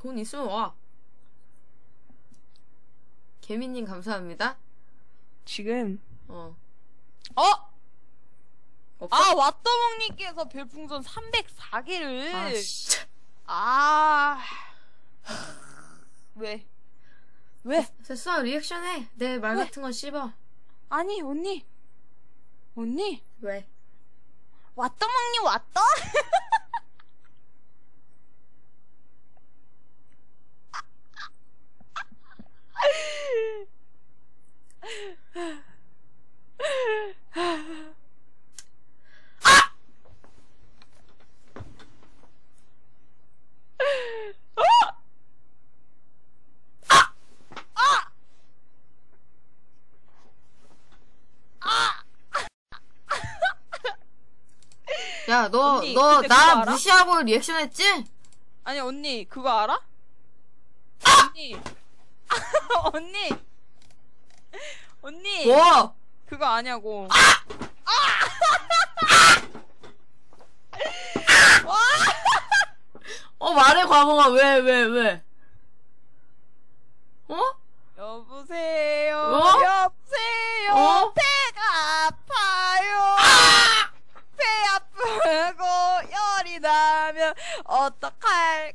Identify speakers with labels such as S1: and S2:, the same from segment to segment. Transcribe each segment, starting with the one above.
S1: 돈 있으면 와. 개미님 감사합니다.
S2: 지금
S1: 어.
S2: 어?
S1: 없어?
S2: 아 왓더먹님께서 별풍선 304개를
S1: 아, 씨.
S2: 아... 왜? 왜?
S1: 됐어, 리액션해. 내 말
S2: 왜?
S1: 같은 건 씹어.
S2: 아니 언니 언니
S1: 왜?
S2: 왓더먹님 왔다?
S1: 야, 너,
S2: 언니,
S1: 너,
S2: 근데 그거
S1: 나
S2: 알아?
S1: 무시하고 리액션 했지?
S2: 아니 언니 그거 알아? 언니 언니 언니
S1: 뭐?
S2: 그거 아냐고
S1: 어, 말해, 과몽아. 왜, 왜, 왜? 어?
S2: 여보세요
S1: 어?
S2: 여보세요
S1: 어?
S2: 배가 아파요 배 아프고 열이 나면 어떡할까요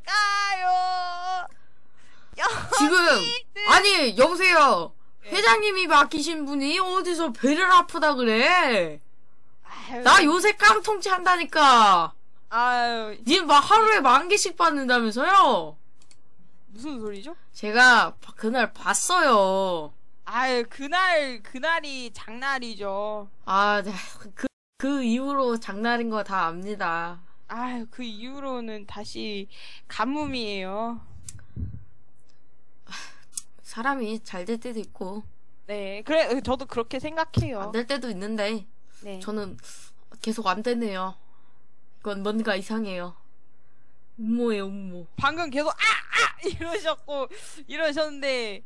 S1: 지금,
S2: 여기는-
S1: 아니, 여보세요.
S2: 네.
S1: 회장님이 맡기신 분이 어디서 배를 아프다 그래?
S2: 아유,
S1: 나 요새 깡통치 한다니까.
S2: 아유
S1: 님 막 하루에 만 개씩 받는다면서요?
S2: 무슨 소리죠?
S1: 제가 바- 그날 봤어요.
S2: 아유 그날 그날이 장날이죠
S1: 아, 네. 그, 그 이후로 장날인 거 다 압니다.
S2: 아유 그 이후로는 다시 가뭄이에요
S1: 사람이 잘 될 때도 있고,
S2: 네 그래 저도 그렇게 생각해요
S1: 안 될 때도 있는데,
S2: 네.
S1: 저는 계속 안 되네요. 이건 뭔가 이상해요. 음모예요, 음모.
S2: 방금 계속 아 아 이러셨고 이러셨는데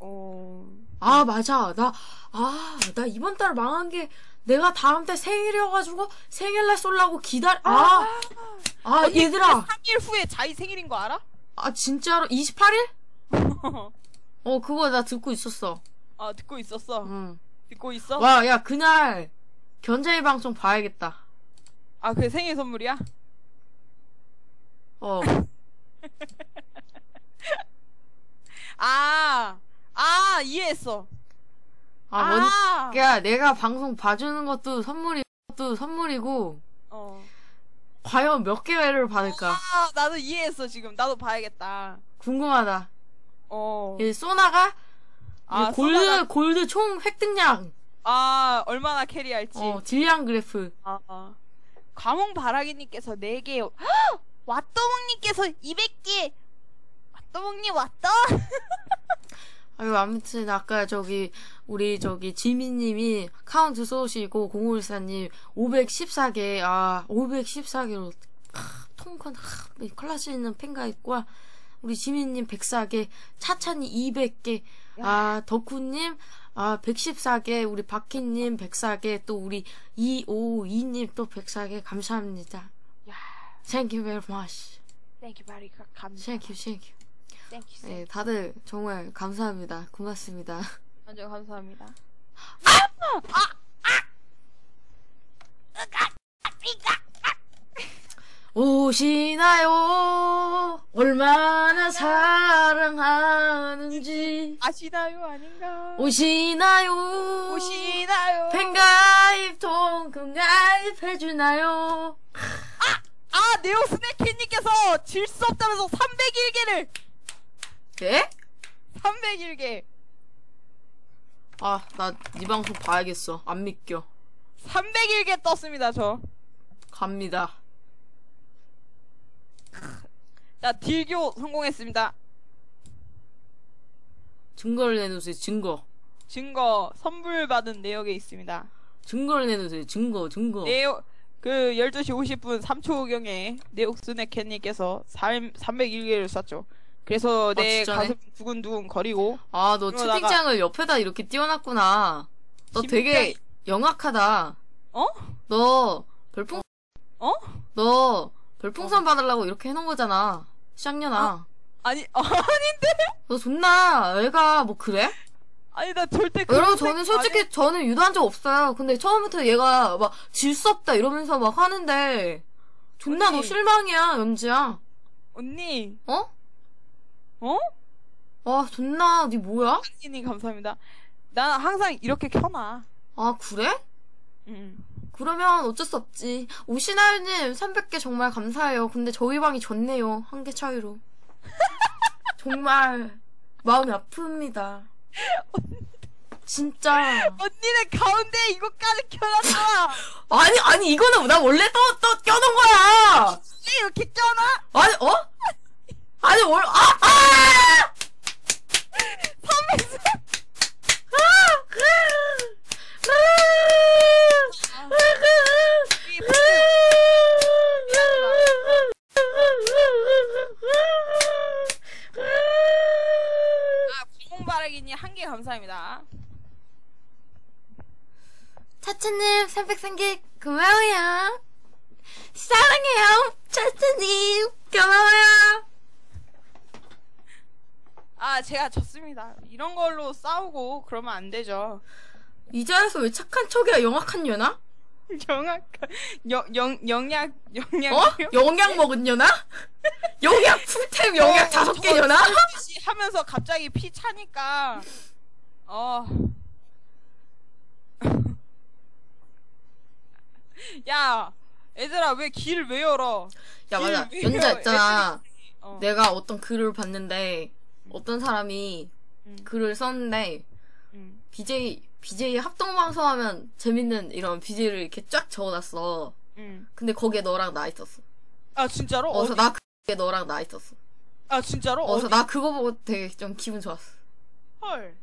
S2: 어
S1: 아, 맞아. 나, 아, 나 이번 달 망한 게 내가 다음 달 생일이어가지고 생일날 쏠라고 기다려, 아, 아,
S2: 언니,
S1: 얘들아.
S2: 3일 후에 자기 생일인 거 알아?
S1: 아, 진짜로? 28일? 어, 그거 나 듣고 있었어.
S2: 아 듣고 있었어
S1: 응.
S2: 듣고 있어?
S1: 와, 야, 그날 견자이 방송 봐야겠다.
S2: 아 그게 생일 선물이야?
S1: 어.
S2: 아, 아, 이해했어.
S1: 아, 뭔,
S2: 아,
S1: 야, 내가 방송 봐주는 것도 선물이, 것도 선물이고,
S2: 어.
S1: 과연 몇 개를 받을까?
S2: 아, 나도 이해했어, 지금. 나도 봐야겠다.
S1: 궁금하다.
S2: 어.
S1: 이 소나가,
S2: 아,
S1: 이 골드,
S2: 소나가-
S1: 골드 총 획득량,
S2: 아, 얼마나 캐리할지.
S1: 어, 딜량 그래프.
S2: 아, 아. 과몽 바라기님께서 4개, 왓더몽님께서 200개! 왓더몽님 왔다?
S1: 아유, 아무튼, 아까 저기, 우리 저기, 지민님이 카운트 쏘시고, 0514님 514개, 아, 514개로, 통큰, 클라스 있는 팬가입과, 우리 지민님 104개, 차찬이 200개, 아, 덕후님, 아, 114개, 우리 박희님 104개, 또 우리 252님 또 104개, 감사합니다.
S2: 야,
S1: Thank you very much.
S2: 땡큐 바리 감사.
S1: Thank you, thank you.
S2: 땡큐.
S1: 네, 다들 정말 감사합니다. 고맙습니다.
S2: 완전 감사합니다.
S1: 오시나요? 얼마나 사랑하는지.
S2: 아시나요? 아닌가?
S1: 오시나요?
S2: 오시나요?
S1: 팬가입, 통금 가입 해주나요?
S2: 아, 네오스네키님께서 질 수 없다면서 301개를!
S1: 네?
S2: 301개!
S1: 아, 나이 방송 봐야겠어. 안 믿겨.
S2: 301개 떴습니다, 저.
S1: 갑니다.
S2: 자, 딜교 성공했습니다.
S1: 증거를 내놓으세요, 증거.
S2: 증거, 선물 받은 내역에 있습니다.
S1: 증거를 내놓으세요, 증거, 증거.
S2: 네오, 그, 12시 50분 3초경에 네오스네키님께서 301개를 쐈죠. 그래서 내
S1: 진짜네?
S2: 가슴 두근두근 거리고,
S1: 아, 너 채팅창을 옆에다 이렇게 띄워놨구나. 너
S2: 심장이-
S1: 되게 영악하다.
S2: 어?
S1: 너 별풍
S2: 어?
S1: 너 별풍선 받으려고 이렇게 해놓은 거잖아. 쌍년아.
S2: 아니 아닌데?
S1: 너 존나 애가 뭐 그래?
S2: 아니 나 절대 그런
S1: 여러분 저는
S2: 안
S1: 솔직히
S2: 해.
S1: 저는 유도한 적 없어요. 근데 처음부터 얘가 막 질 수 없다 이러면서 막 하는데 존나 너
S2: 언니.
S1: 실망이야 연지야.
S2: 언니
S1: 어?
S2: 어?
S1: 와 존나 니 뭐야?
S2: 당신이 감사합니다. 난 항상 이렇게 켜놔.
S1: 아 그래?
S2: 응.
S1: 그러면 어쩔 수 없지. 오시나요님 300개 정말 감사해요. 근데 저희 방이 좋네요. 한 개 차이로. 정말 마음이 아픕니다. 진짜.
S2: 언니는 가운데 이거까지 켜놨잖아.
S1: 아니 아니 이거는 나 원래 또 또 껴놓은 거야.
S2: 왜 이렇게 껴놔?
S1: 아니 어? 아니 월 아! 아!
S2: 300. 아, 구멍바라기님 한 개 감사합니다.
S1: 차차님 300생기 고마워요. 사랑해요. 차차님 고마워요.
S2: 아, 제가 졌습니다. 이런 걸로 싸우고 그러면 안 되죠.
S1: 이 자리에서 왜 착한 척이야 영악한 년아?
S2: 영악, 영, 영, 영약, 영약.
S1: 어? 영약 먹은 년아? 영약 풀템 영약 다섯 개 년아?
S2: 씨 하면서 갑자기 피 차니까, 어. 야, 얘들아, 왜 길을 왜 열어?
S1: 야 맞아
S2: 길왜
S1: 연자
S2: 열어?
S1: 있잖아.
S2: 애들이- 어.
S1: 내가 어떤 글을 봤는데 어떤 사람이
S2: 응,
S1: 글을 썼는데
S2: 응.
S1: BJ BJ 합동 방송하면 재밌는 이런 BJ를 이렇게 쫙 적어놨어.
S2: 응.
S1: 근데 거기에 너랑 나 있었어.
S2: 아, 진짜로?
S1: 어서
S2: 어디?
S1: 나 그게 너랑 나 있었어.
S2: 아, 진짜로?
S1: 어서
S2: 어디?
S1: 나 그거 보고 되게 좀 기분 좋았어.
S2: 헐.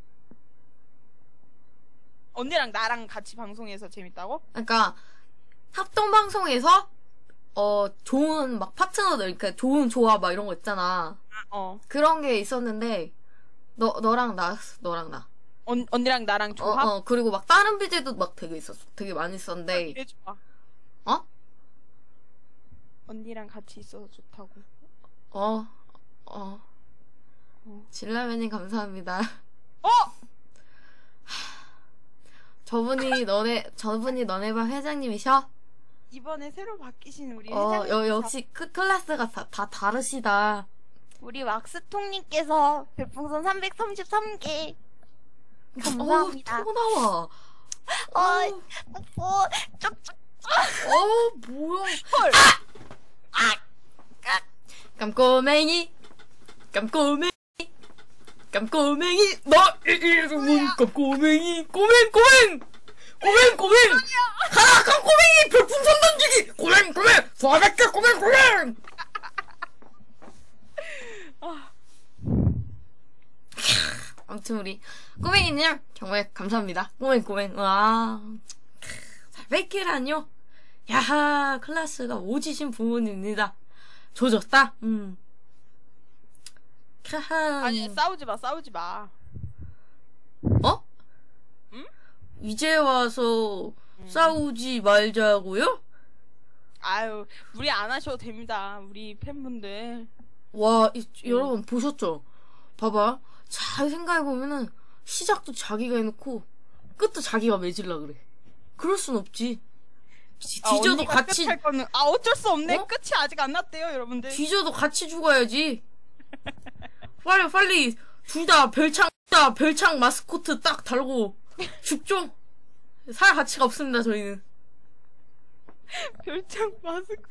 S2: 언니랑 나랑 같이 방송해서 재밌다고?
S1: 그러니까 합동 방송에서 어 좋은 막 파트너들 그러니까 좋은 조합 막 이런 거 있잖아.
S2: 어.
S1: 그런 게 있었는데 너 너랑 나 너랑 나.
S2: 언, 언니랑 나랑
S1: 어,
S2: 조합?
S1: 어 그리고 막 다른 BJ도 막 되게 있었어. 되게 많이 있었는데
S2: 그래 좋아.
S1: 어?
S2: 언니랑 같이 있어서 좋다고.
S1: 어 어.
S2: 어.
S1: 진라면님 감사합니다.
S2: 어!
S1: 저분이 너네 저분이 너네 반 회장님이셔?
S2: 이번에 새로 바뀌신 우리
S1: 어
S2: 회장님.
S1: 여, 역시 크, 클래스가 다, 다 다르시다.
S3: 우리 왁스통님께서 별풍선 333개
S1: 어,
S3: 감사합니다.
S1: 토 나와.
S3: 어이,
S1: 어,
S3: 어, 쪽쪽.
S1: 어 뭐야?
S2: 헐!
S1: 깜꼬맹이 깜꼬맹이 깜꼬맹이 나 이름은 깜꼬맹이 꼬맹 꼬맹! 꼬맹 꼬맹! 가라 깜꼬맹이 별풍선 던지기! 꼬맹 꼬맹! 400개 꼬맹 꼬맹!
S2: 아,
S1: 아무튼 우리 꼬맹이님 정말 감사합니다. 꼬맹 꼬맹. 와. 400개라뇨. 야하 클래스가 오지신 부모님입니다. 조졌다. 음
S2: 아니 싸우지 마, 싸우지 마.
S1: 어?
S2: 응?
S1: 이제 와서 싸우지 말자고요?
S2: 아유, 무리 안 하셔도 됩니다. 우리 팬분들.
S1: 와, 이- 여러분 보셨죠? 봐봐. 잘 생각해 보면은 시작도 자기가 해놓고 끝도 자기가 맺으려 그래. 그럴 순 없지. 뒤-
S2: 아,
S1: 뒤져도 같이,
S2: 거는 아 어쩔 수 없네.
S1: 어?
S2: 끝이 아직 안 났대요, 여러분들.
S1: 뒤져도 같이 죽어야지. 빨리, 빨리, 둘 다 별창, 둘다 별창 마스코트 딱 달고 죽죠? 살 가치가 없습니다, 저희는.
S2: 별창 마스크.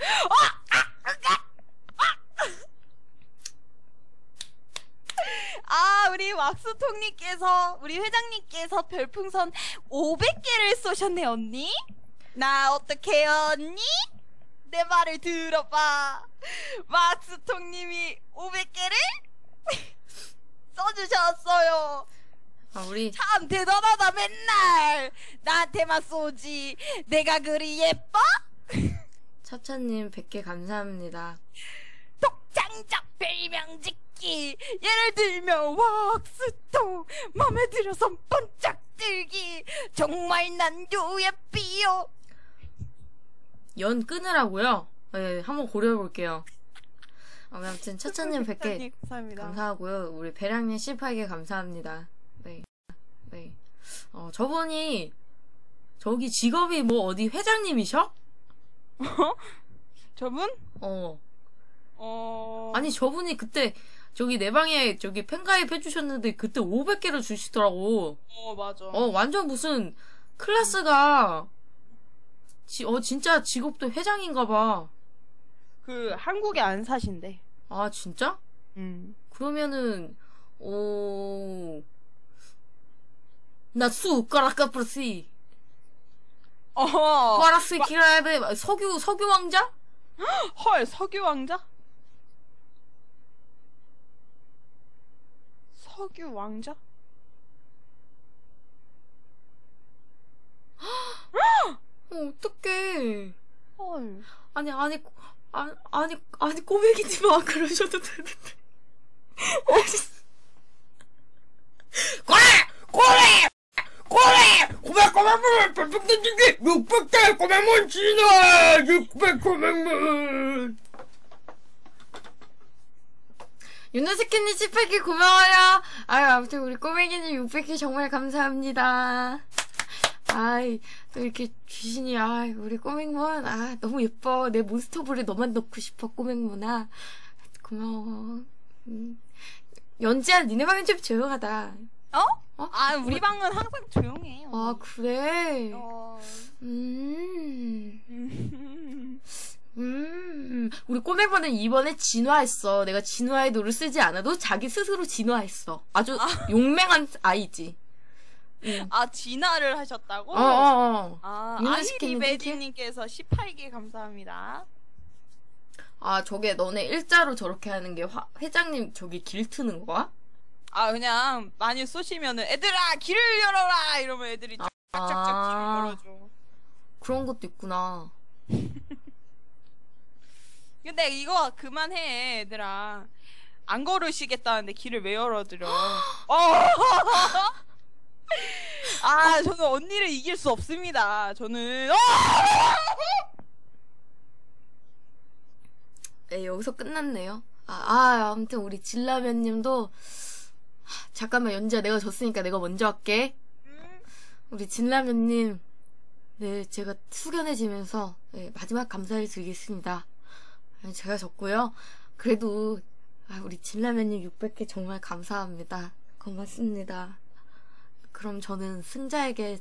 S2: 아, 우리 왁스통님께서, 우리 회장님께서 별풍선 500개를 쏘셨네, 언니? 나 어떻게 해요, 언니? 내 말을 들어봐. 왁스통님이 500개를 써주셨어요.
S1: 아, 우리,
S2: 참 대단하다, 맨날. 나한테만 쏘지. 내가 그리 예뻐?
S1: 차차님 100개 감사합니다.
S2: 독장적 별명 짓기 예를 들면 왁스통 맘에 들어서 번쩍 들기 정말 난
S1: 아무튼 차차님 100개
S2: 팬님 감사합니다.
S1: 감사하고요. 우리 배량님 18개 감사합니다. 네. 네. 어, 저분이, 저기 직업이 뭐 어디 회장님이셔?
S2: 저분?
S1: 어.
S2: 어.
S1: 아니, 저분이 그때, 저기 내 방에 저기 팬가입 해주셨는데 그때 500개를 주시더라고.
S2: 어 맞아.
S1: 어, 완전 무슨 클래스가, 지, 어, 진짜 직업도 회장인가 봐.
S2: 그 한국에 안 사신대.
S1: 아, 진짜?
S2: 음.
S1: 그러면은, 오, 나수 까라까프르시.
S2: 어.
S1: 까라스 키라베 석유 석유 왕자?
S2: 헐 석유 왕자? 석유 왕자?
S1: 어, 어떡해.
S2: 헐.
S1: 아니, 아니, 아니, 아니, 아니, 꼬맹이지 마. 그러셔도 되는데. 어. 꼬레! 꼬레! 꼬레! 고백 꼬맹문! 별풍 던지기! 600대 꼬맹문 진화! 600 꼬맹문! 윤호스키님 18개 고마워요. 아유, 아무튼 우리 꼬맹이님 600개 정말 감사합니다. 아이, 또 이렇게 주시니, 아 우리 꼬맹문, 아, 너무 예뻐. 내 몬스터볼에 너만 넣고 싶어, 꼬맹문아. 고마워. 음. 연지야, 니네 방은 좀 조용하다.
S2: 어?
S1: 어?
S2: 아 우리 방은 항상 조용해요.
S1: 아, 그래?
S2: 어.
S1: 음,
S2: 음.
S1: 음. 우리 꼬맹문은 이번에 진화했어. 내가 진화의 도를 쓰지 않아도 자기 스스로 진화했어. 아주 용맹한 아이지. 응.
S2: 아 진화를 하셨다고?
S1: 어, 어, 어.
S2: 아 아이리베디님께서 18개 감사합니다.
S1: 아, 저게 너네 일자로 저렇게 하는 게 화- 회장님 저기 길 트는 거야?
S2: 아 그냥 많이 쏘시면은 애들아 길을 열어라 이러면 애들이 쫙쫙쫙
S1: 아.
S2: 길을 열어줘.
S1: 그런 것도 있구나.
S2: 근데 이거 그만해 얘들아. 안 걸으시겠다는데 길을 왜 열어드려? 어! 아 저는 언니를 이길 수 없습니다. 저는 어!
S1: 네, 여기서 끝났네요. 아, 아, 아무튼 우리 진라면 님도 하, 잠깐만 연지야 내가 졌으니까 내가 먼저 할게.
S2: 음,
S1: 우리 진라면 님. 네, 제가 숙연해지면서 네, 마지막 감사를 드리겠습니다. 아, 제가 졌고요. 그래도 아, 우리 진라면 님 600개 정말 감사합니다. 고맙습니다. 그럼 저는 승자에게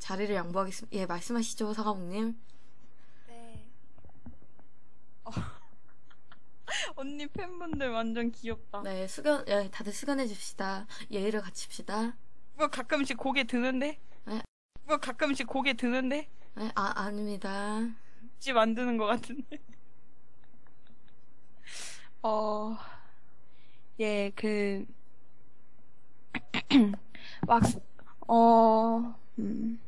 S1: 자리를 양보하겠습니다. 예, 말씀하시죠, 사과목님.
S2: 네. 어. 언니 팬분들 완전 귀엽다.
S1: 네, 수견, 예, 다들 수견해 줍시다. 예의를 갖춥시다.
S2: 뭐 가끔씩 고개 드는데?
S1: 네.
S2: 뭐 가끔씩 고개 드는데?
S1: 네, 아, 아닙니다.
S2: 집 만드는 것 같은데. 어, 예, 그, 왁스, 어, 음,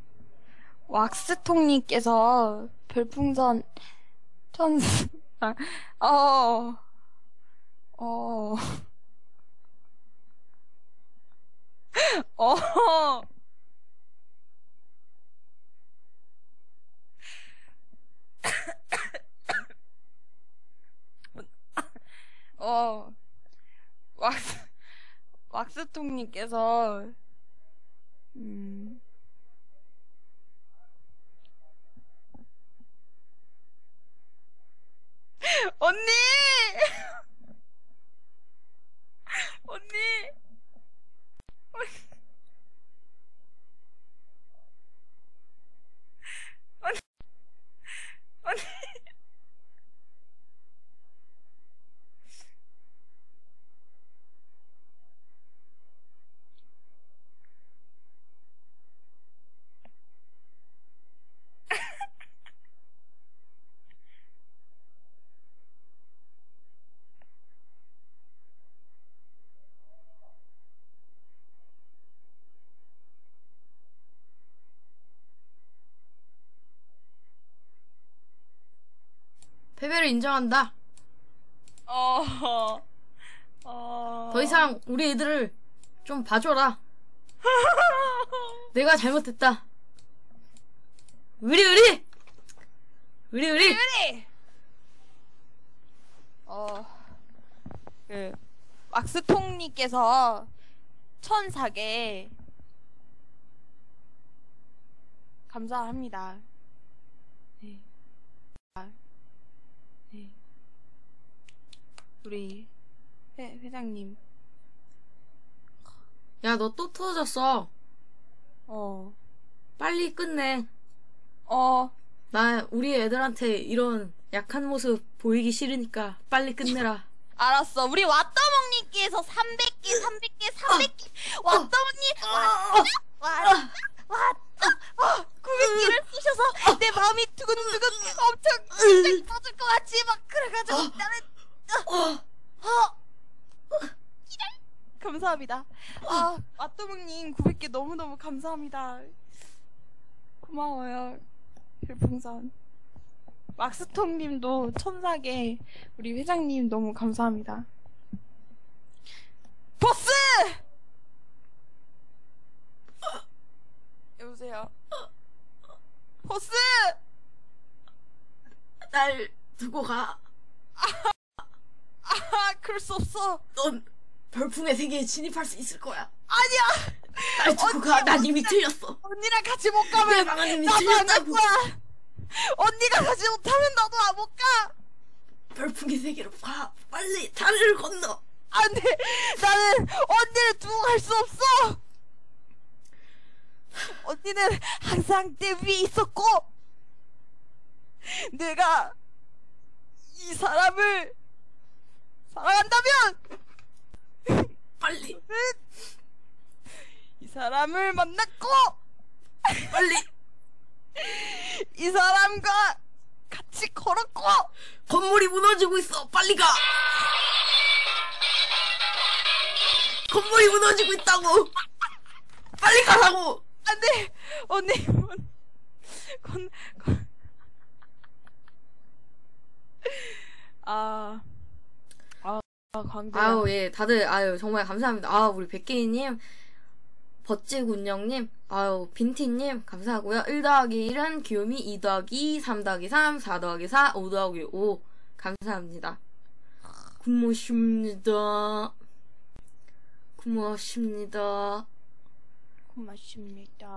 S2: 왁스통님께서 별풍선 천, 아, 어, 어, 어, 어, 왁스, 왁스통님께서,
S1: 패배를 인정한다.
S2: 어, 어.
S1: 더 이상 우리 애들을 좀 봐줘라. 내가 잘못했다. 의리, 의리! 의리, 의리!
S2: 어. 그 왁스통님께서 천사계 감사합니다. 네. 아, 네. 우리 회, 회장님,
S1: 야, 너 또 터졌어.
S2: 어,
S1: 빨리 끝내.
S2: 어,
S1: 나 우리 애들한테 이런 약한 모습 보이기 싫으니까 빨리 끝내라.
S2: 알았어. 우리
S3: 왓더먹님께서 300개, 300개, 300개. 왓더먹님,
S1: 어,
S3: 와, 와, 와, 900개를 쓰셔서 내 마음이 두근두근 엄청 심장이 터질 것 같이 막 그래가지고 나는
S1: 어,
S3: 어,
S2: 감사합니다. 아, 왓도묵님 900개 너무너무 감사합니다. 고마워요. 별풍선. 막스통님도 천사계 우리 회장님 너무 감사합니다. 보스! 여보세요. 보스!
S1: 날 두고 가.
S2: 아, 그럴 수 없어.
S1: 넌 별풍의 세계에 진입할 수 있을 거야.
S2: 아니야.
S1: 날 두고 가. 난 이미 틀렸어.
S2: 언니랑 같이 못
S1: 내
S2: 가면
S1: 방은 이미
S2: 나도 안 갈
S1: 틀렸다고.
S2: 거야. 언니가 가지 못하면 나도 안 못 가.
S1: 별풍의 세계로 가. 빨리 다리를 건너.
S2: 안 돼. 나는 언니를 두고 갈 수 없어. 언니는 항상 내 위에 있었고, 내가 이 사람을 사랑한다면,
S1: 빨리,
S2: 이 사람을 만났고,
S1: 빨리.
S2: 이 사람과 같이 걸었고,
S1: 건물이 무너지고 있어. 빨리 가. 건물이 무너지고 있다고. 빨리 가라고.
S2: 안 돼. 언니, 건, 건. 아, 아, 아, 광대.
S1: 아유, 예, 다들, 아유, 정말 감사합니다. 아, 우리 백개이님, 버찌군영님, 아유, 빈티님, 감사하고요. 1 더하기 1은 귀요미, 2 더하기 2, 3 더하기 3, 4 더하기 4, 5 더하기 5. 감사합니다. 고맙습니다. 고맙습니다.
S2: 고맙습니다.